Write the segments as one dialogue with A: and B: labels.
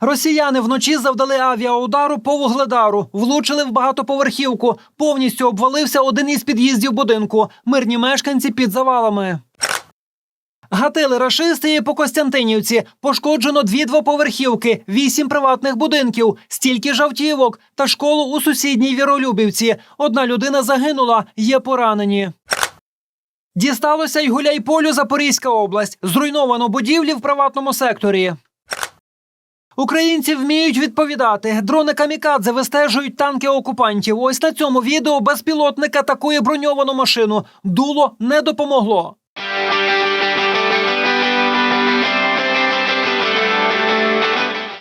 A: Росіяни вночі завдали авіаудару по вугледару, влучили в багатоповерхівку. Повністю обвалився один із під'їздів будинку. Мирні мешканці під завалами. Гатили рашисти по Костянтинівці. Пошкоджено дві двоповерхівки, вісім приватних будинків, стільки ж автівок та школу у сусідній Віролюбівці. Одна людина загинула, є поранені. Дісталося й Гуляйполю Запорізька область. Зруйновано будівлі в приватному секторі. Українці вміють відповідати. Дрони камікадзе вистежують танки окупантів. Ось на цьому відео безпілотник атакує броньовану машину. Дуло не допомогло.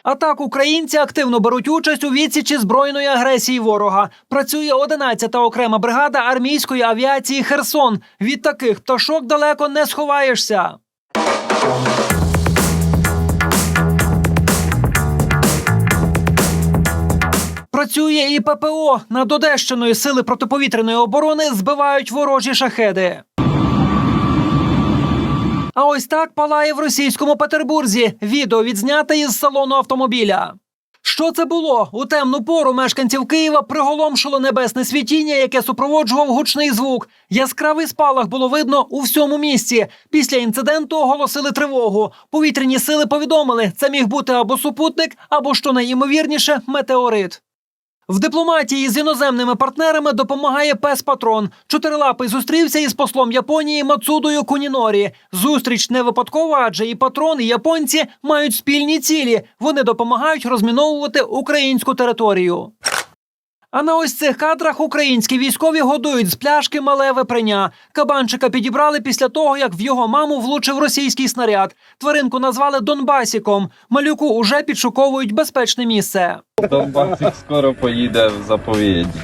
A: А так українці активно беруть участь у відсічі збройної агресії ворога. Працює 11-та окрема бригада армійської авіації Херсон. Від таких пташок далеко не сховаєшся. Працює і ППО над Одещиною сили протиповітряної оборони збивають ворожі шахеди. А ось так палає в російському Петербурзі. Відео відзняте із салону автомобіля. Що це було? У темну пору мешканців Києва приголомшило небесне світіння, яке супроводжував гучний звук. Яскравий спалах було видно у всьому місті. Після інциденту оголосили тривогу. Повітряні сили повідомили, це міг бути або супутник, або що найімовірніше метеорит. В дипломатії з іноземними партнерами допомагає пес Патрон. Чотирилапий зустрівся із послом Японії Мацудою Кунінорі. Зустріч не випадкова, адже і патрон, і японці мають спільні цілі. Вони допомагають розміновувати українську територію. А на ось цих кадрах українські військові годують з пляшки мале вепреня. Кабанчика підібрали після того, як в його маму влучив російський снаряд. Тваринку назвали Донбасіком. Малюку уже підшуковують безпечне місце.
B: Донбасик скоро поїде в заповіді.